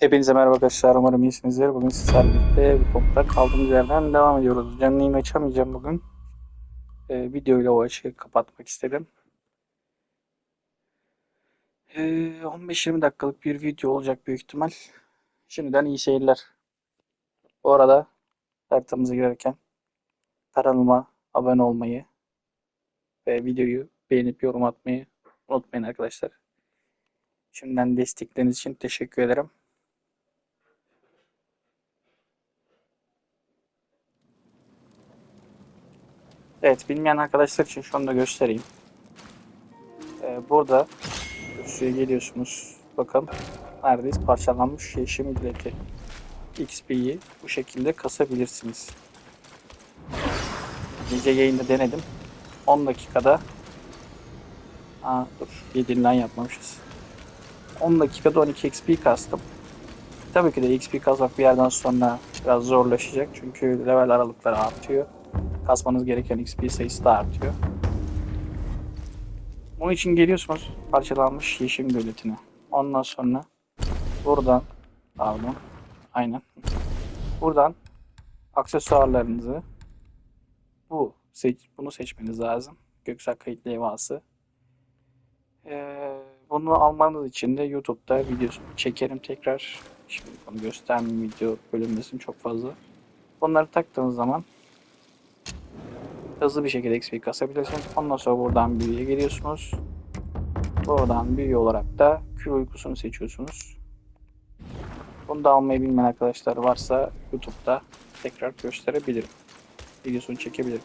Hepinize merhaba arkadaşlar. Umarım iyisinizdir. Bugün sizlerle birlikte bu topta kaldığımız yerden devam ediyoruz. Canlı yayın açamayacağım bugün. Ee, videoyla o açığı kapatmak istedim. Ee, 15-20 dakikalık bir video olacak büyük ihtimal. Şimdiden iyi seyirler. Bu arada haritamıza girerken kanalıma abone olmayı ve videoyu beğenip yorum atmayı unutmayın arkadaşlar. Şimdiden destekleriniz için teşekkür ederim. Evet, bilmeyen arkadaşlar için şunu da göstereyim. Ee, burada suya geliyorsunuz. Bakın neredeyiz? Parçalanmış yeşim bileti. XP'yi bu şekilde kasabilirsiniz. Gece yayında denedim. 10 dakikada Aa, dur 7'den yapmamışız. 10 dakikada 12 XP kastım. Tabii ki de XP kasmak bir yerden sonra biraz zorlaşacak. Çünkü level aralıkları artıyor kasmanız gereken XP sayısı da artıyor. Bunun için geliyorsunuz parçalanmış yeşim göletine. Ondan sonra buradan pardon aynen buradan aksesuarlarınızı bu seç, bunu seçmeniz lazım. Göksel kayıt levhası. Ee, bunu almanız için de YouTube'da video çekerim tekrar. Şimdi bunu göstermeyeyim video bölünmesin çok fazla. Bunları taktığınız zaman hızlı bir şekilde XP kasabilirsiniz. Ondan sonra buradan büyüye geliyorsunuz. Buradan büyü olarak da kül uykusunu seçiyorsunuz. Bunu da almayı bilmeyen arkadaşlar varsa YouTube'da tekrar gösterebilirim. Videosunu çekebilirim.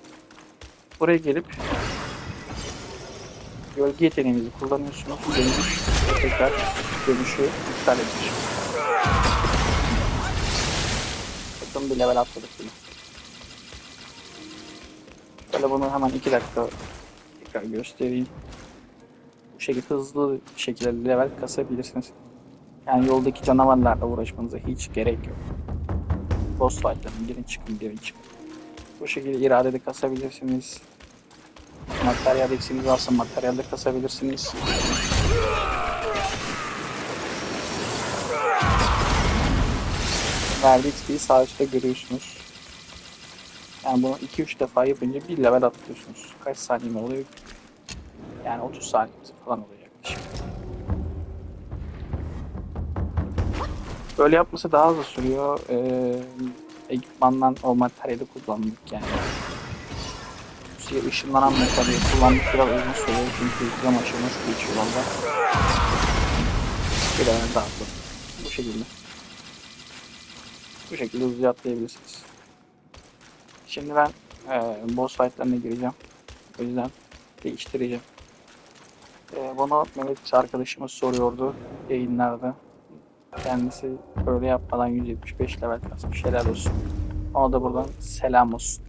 Buraya gelip gölge yeteneğinizi kullanıyorsunuz. Dönüş tekrar dönüşü iptal edilir. Bakın bir level atladık yine. Böyle bunu hemen 2 dakika tekrar göstereyim. Bu şekilde hızlı şekilde level kasabilirsiniz. Yani yoldaki canavarlarla uğraşmanıza hiç gerek yok. Boss fight'ların girin çıkın girin çıkın. Bu şekilde iradede kasabilirsiniz. Materyal eksiğiniz varsa materyalde kasabilirsiniz. Verdiği XP'yi sağ üstte görüyorsunuz. Yani bunu 2-3 defa yapınca bir level atlıyorsunuz. Kaç saniye mi oluyor? Yani 30 saniye falan oluyor yaklaşık. Böyle yapması daha hızlı sürüyor. Ee, ekipmandan o materyali kullandık yani. Suya ışınlanan materyali kullandık biraz uzun sürüyor çünkü zaman aşaması geçiyor valla. Bir daha atladım. Bu şekilde. Bu şekilde hızlıca atlayabilirsiniz. Şimdi ben e, boss fight'larına gireceğim. O yüzden değiştireceğim. E, bunu Mehmet arkadaşımız soruyordu yayınlarda. Kendisi böyle yapmadan 175 level kasmış. Helal olsun. Ona da buradan selam olsun.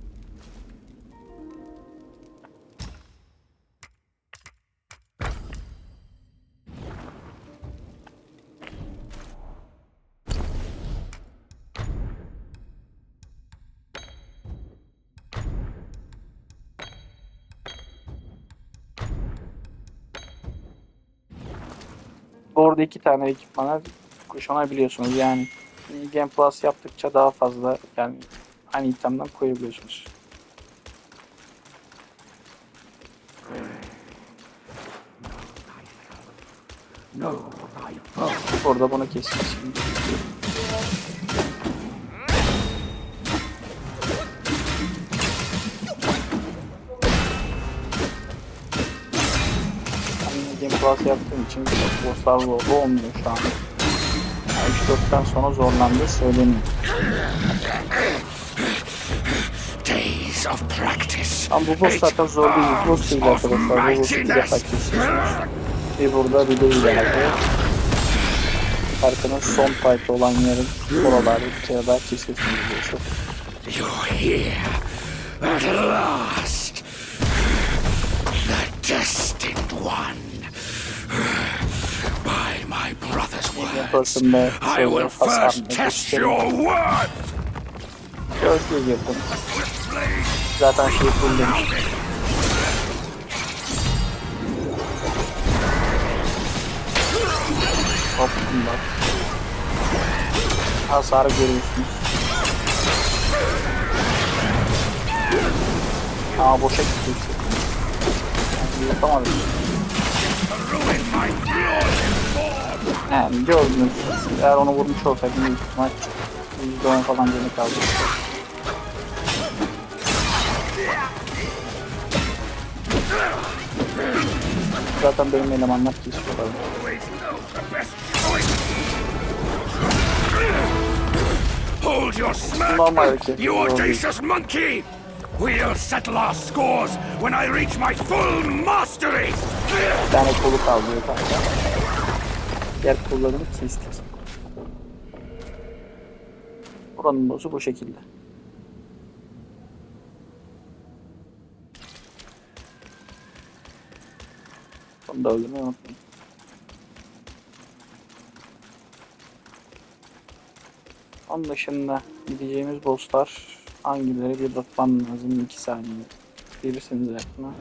Orada iki tane ekipmana kuşanabiliyorsunuz. Yani Game Plus yaptıkça daha fazla yani aynı itemden koyabiliyorsunuz. Orada bunu keseceğiz şimdi. Plus yaptığım için bosslar zorlu olmuyor şu an. Yani 3-4'ten sonra zorlandı söyleniyor. Days of practice. Ama bu boss zaten zor değil. Bu boss değil arkadaşlar. Bu boss'u bir defa kesiyorsunuz. Ve burada bir de ileride. Haritanın son fight'ı olan yerin oralarda bir kere daha kesiyorsunuz. You're here at last. The destined one. Person'da words, I will first test your worth. Gölgeye girdim. Zaten şey full demiştim. Hop bunlar. hasarı görüyorsunuz. Aa boşa gitti. Yani yapamadım. Ruin my glorious Yani gördünüz. Eğer onu vurmuş olsaydım büyük ihtimal %10 falan kaldı. Zaten benim elemanlar kesiyorlar. always the best. Hold your smirk, you audacious monkey! We'll settle our scores when I reach my full mastery! Bir tane kolu kanka. Diğer kollarını kestik. Buranın bozu bu şekilde. Bunu da öldürmeyi unutmayın. Onun dışında gideceğimiz bosslar hangileri bir bakmam lazım 2 saniye. Verirseniz aklıma.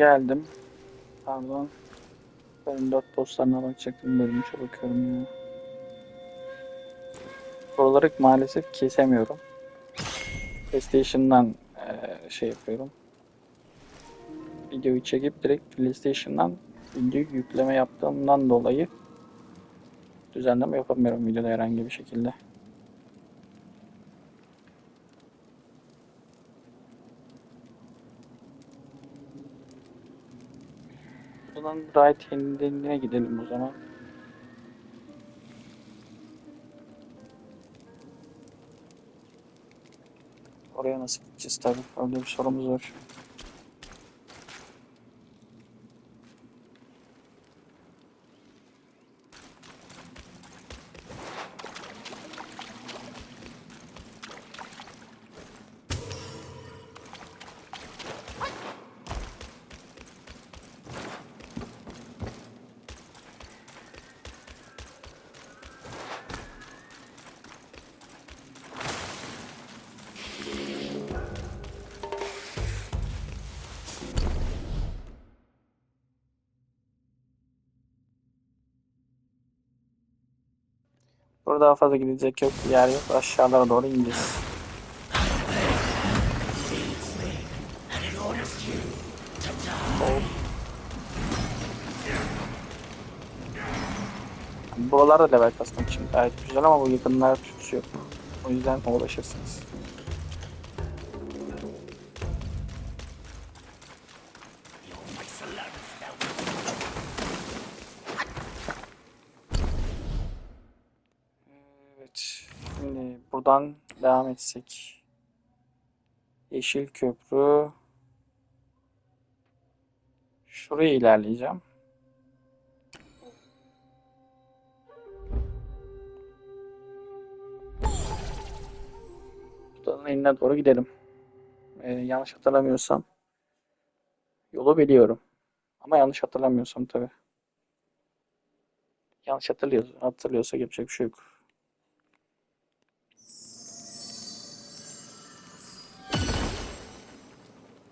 Geldim. Pardon. Ben dört postlarına bakacaktım. Bölümüşe bakıyorum ya. Buraları maalesef kesemiyorum. PlayStation'dan eee, şey yapıyorum. Videoyu çekip direkt PlayStation'dan video yükleme yaptığımdan dolayı düzenleme yapamıyorum videoda herhangi bir şekilde. Buradan right hand'ine gidelim o zaman. Oraya nasıl gideceğiz tabii. Öyle bir sorumuz var. Burada daha fazla gidecek yok. Yer yok. Aşağılara doğru ineceğiz. Buralarda level kasmak için gayet güzel ama bu yakınlar tutusu yok. O yüzden uğraşırsınız. Evet. Şimdi buradan devam etsek. Yeşil köprü. Şuraya ilerleyeceğim. Buradan eline doğru gidelim. Ee, yanlış hatırlamıyorsam yolu biliyorum. Ama yanlış hatırlamıyorsam tabii. Yanlış hatırlıyorsa, hatırlıyorsa yapacak bir şey yok.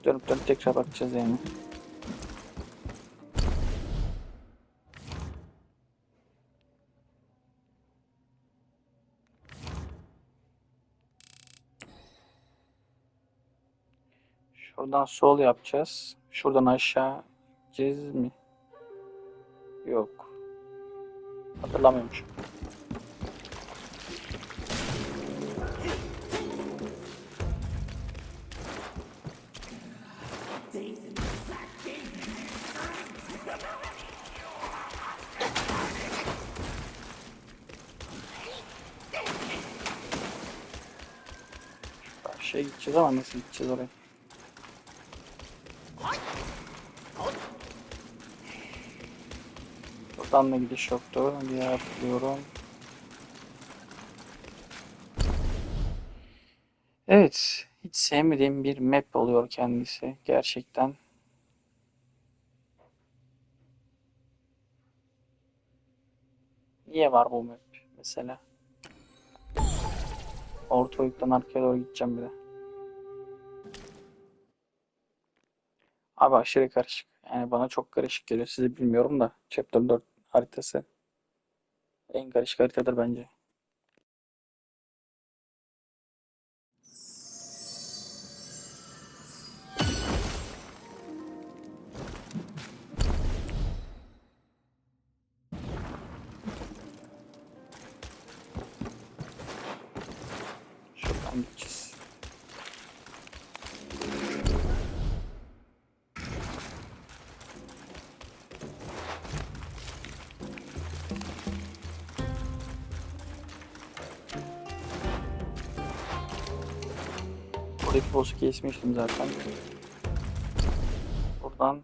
Dönüp dönüp tekrar bakacağız yani. Şuradan sol yapacağız. Şuradan aşağı gideceğiz mi? Yok. Hatırlamıyormuşum. şey gideceğiz ama nasıl gideceğiz oraya? Buradan da gidiş yoktu. Diğer atlıyorum. Evet. Hiç sevmediğim bir map oluyor kendisi. Gerçekten. Niye var bu map mesela? Orta oyuktan arkaya doğru gideceğim bir de. Abi aşırı karışık. Yani bana çok karışık geliyor. Sizi bilmiyorum da Chapter 4 haritası en karışık haritadır bence. Buradaki boss'u kesmiştim zaten. Buradan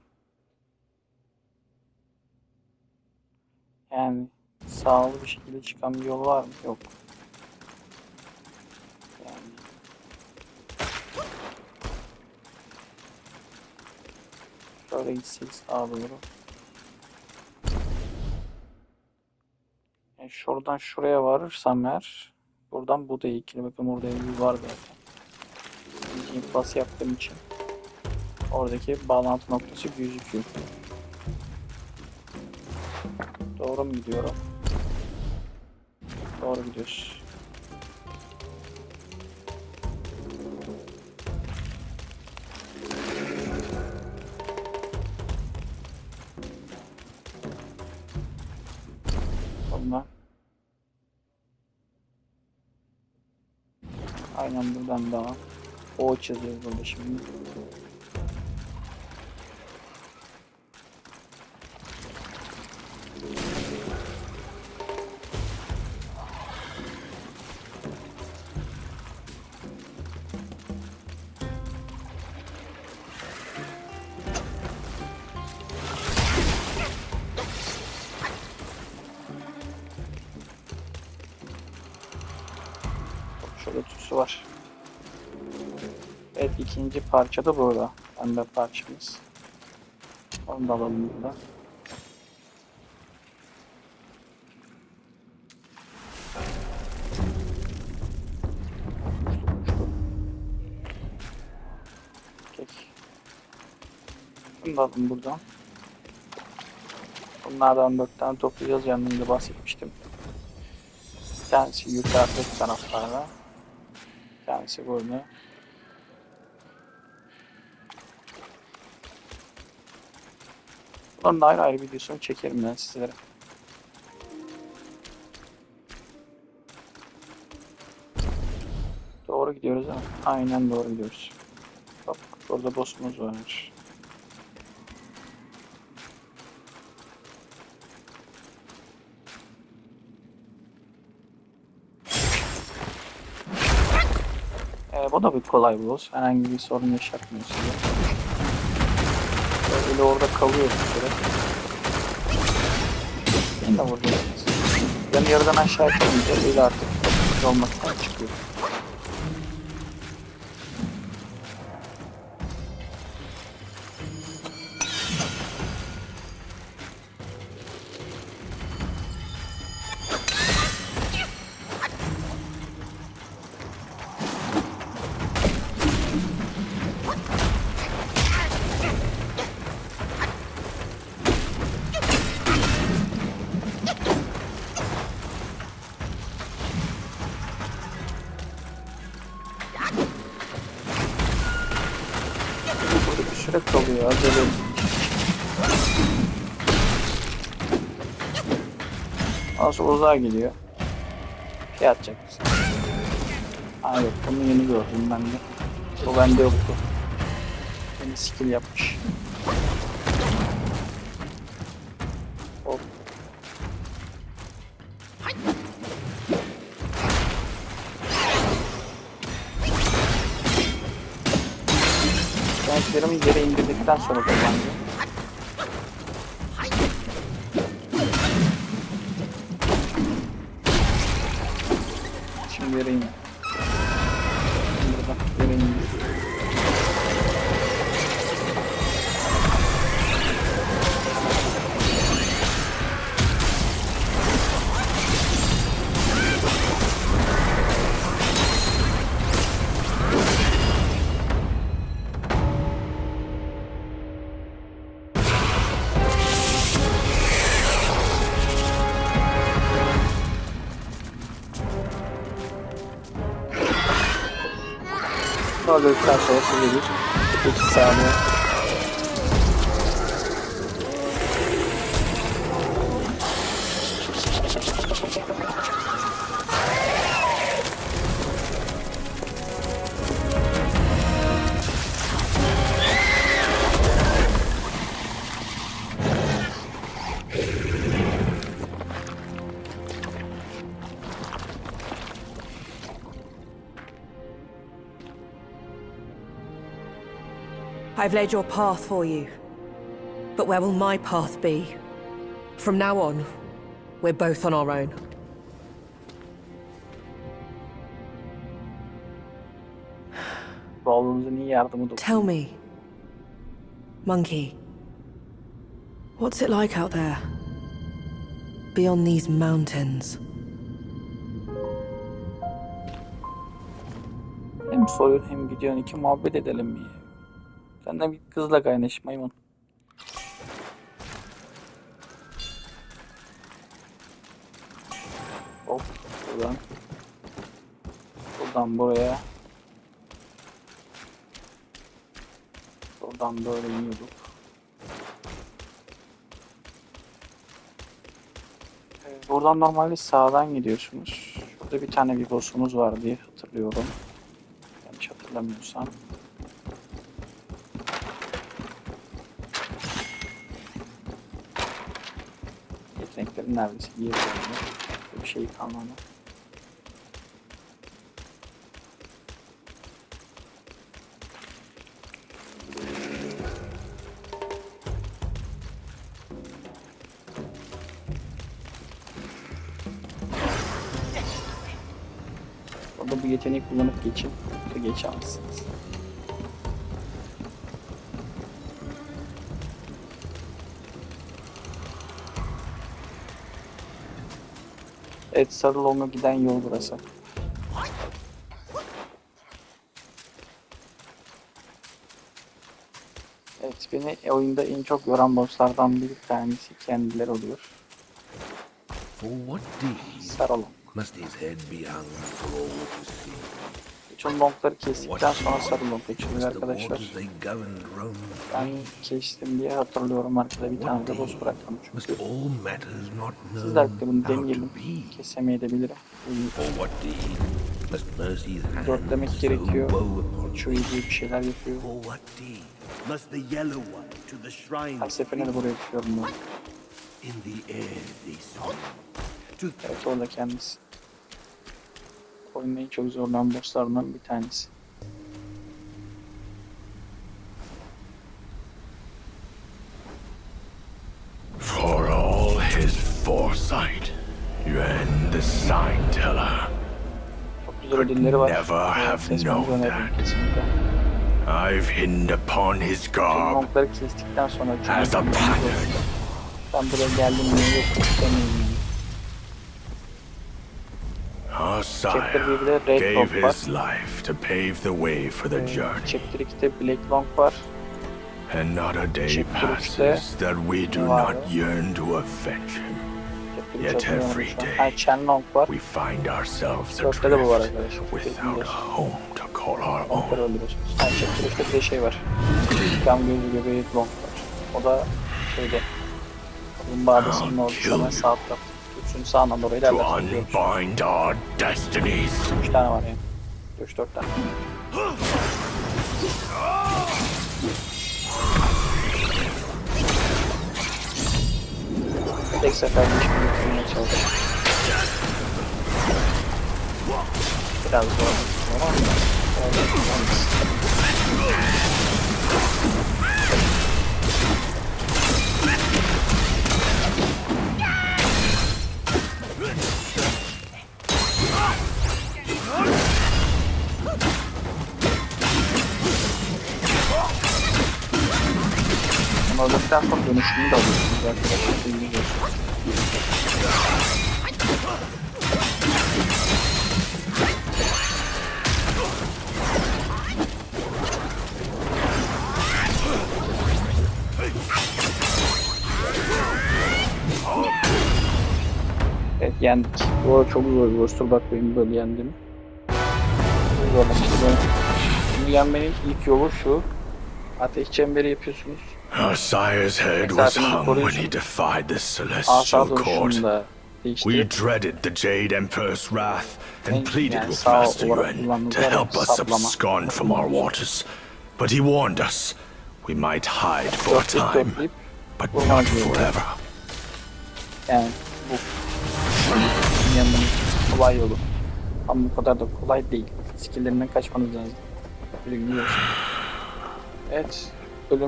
yani sağlı bir şekilde çıkan bir yol var mı? Yok. Yani şöyle gitsek sağa doğru. Yani şuradan şuraya varırsam eğer buradan bu da ikili bakın orada bir var zaten. Pas yaptığım için oradaki bağlantı noktası gözüküyor. Doğru mu gidiyorum? Doğru gidiyoruz. Ondan. Aynen buradan daha. O çiziyor burada şimdi. Parça da burada. Pembe parçamız. Onu da alalım burada. Kek. Bunu da alalım buradan. Bunlardan dört tane toplayacağız. Yanında bahsetmiştim. Bir tanesi yukarıdaki taraflarda. Bir tanesi burada. Bunların ayrı ayrı videosunu çekerim ben sizlere. Doğru gidiyoruz ama aynen doğru gidiyoruz. Bak burada boss'umuz var. Ee, bu da bir kolay boss. Herhangi bir sorun yaşatmıyor size. Öyle orada kalıyor bir süre. Yine de vuracaksınız. Ben yarıdan aşağı çıkınca öyle artık olmaktan çıkıyor. Kalıyor. Acele sonra uzağa gidiyor. Şey atacak mısın? Aa yok bunu yeni gördüm ben de. Bu bende yoktu. Yeni skill yapmış. İndirdikten sonra kazandı. Şimdi yere Öldükten sonra size bir geçiş saniye. I've laid your path for you. But where will my path be? From now on, we're both on our own. Oğlunuzun iyi yardımı da Tell me, Monkey, what's it like out there? Beyond these mountains? Hem soyun hem gidiyorsun iki muhabbet edelim mi? Sen de bir kızla kaynaş maymun. Hop buradan. Buradan buraya. Buradan böyle iniyorduk. Ee, Buradan normalde sağdan gidiyorsunuz. Şurada bir tane bir boss'umuz var diye hatırlıyorum. Yanlış hatırlamıyorsam. Yeteneklerin neredeyse geri döndü. Bir şey kalmadı. Orada bu yeteneği kullanıp geçin. Geçemezsiniz. Evet Sarılong'a giden yol burası. Evet beni oyunda en çok yoran bosslardan bir tanesi kendileri oluyor. For what deed Sarılong. must his head be hung for all to see? Bütün longları kestikten sonra Sarılong geçiyor Must the arkadaşlar. Ben kestim diye hatırlıyorum arkada bir tane de boss bıraktım çünkü. Siz de to deneyelim. Kesemeyebilirim. Dörtlemek gerekiyor. Şu iyi bir şeyler yapıyor. For what deed Must the yellow one to the shrine Her seferinde de buraya tutuyorum ben. Evet orada kendisi. Oyunun en çok zorlanan bosslarından bir tanesi. For all his foresight, Yuan the sign teller, var. Never have known that. I've hidden upon his garb as a pattern. ben buraya geldim niye yok istemiyorum yani. Our Chapter sire 1'de Red var. life to pave the way for the Ee, journey, Chapter 2'de Black Long var. and not a day passes that we do not yearn to avenge him. Yet 3 hatırlıyorum every day. We find ourselves adrift without a home to call our own. Chapter 3'te bir de şey var. Cam gözü göbeği Long var. O da şeyde. Rumba Adası'nın orada hemen sağ tarafta. Üçüncü sağından doğru To unbind our destinies. Üç tane var yani. Üç dört tane. Tek seferde işimi bitirmeye çalışıyorum. Biraz zor ama öyle dönüşümü de alıyorsunuz arkadaşlar. Bilginiz olsun. Evet yendik. Bu arada çok zor bir boss'tur bak benim böyle yendim. Bunu yenmenin ilk yolu şu. Ateş çemberi yapıyorsunuz. Our sire's head was hung when he defied the celestial court. We dreaded the Jade Emperor's wrath and pleaded with Master Yuan to help us abscond from our waters. But he warned us we might hide for a time, but not forever. Yani bu yenmenin kolay yolu. Ama bu kadar da kolay değil. Skillerinden kaçmanız lazım. Evet. In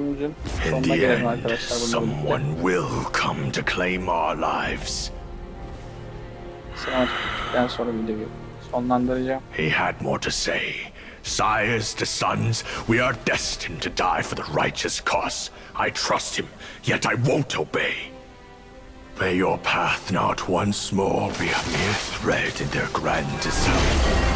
sonuna the gelelim arkadaşlar. Someone will come to claim our lives. Bittikten sonra videoyu sonlandıracağım. He had more to say. Sires to sons, we are destined to die for the righteous cause. I trust him, yet I won't obey. May your path not once more be a mere thread in their grand design.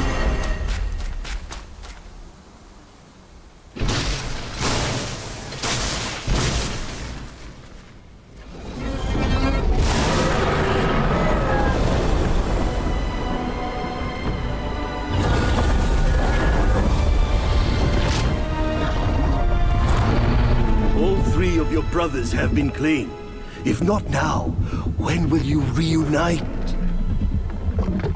Have been claimed. If not now, when will you reunite?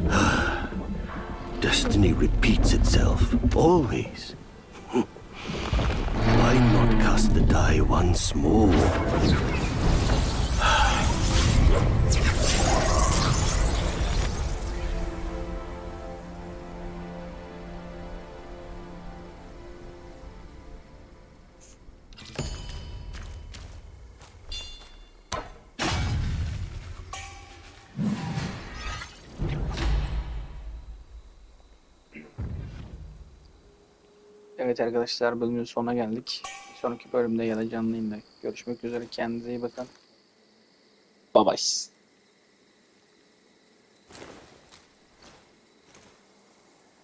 Destiny repeats itself, always. Why not cast the die once more? Evet arkadaşlar bölümün sonuna geldik. Bir sonraki bölümde ya da canlı yayında görüşmek üzere. Kendinize iyi bakın. Bye bye.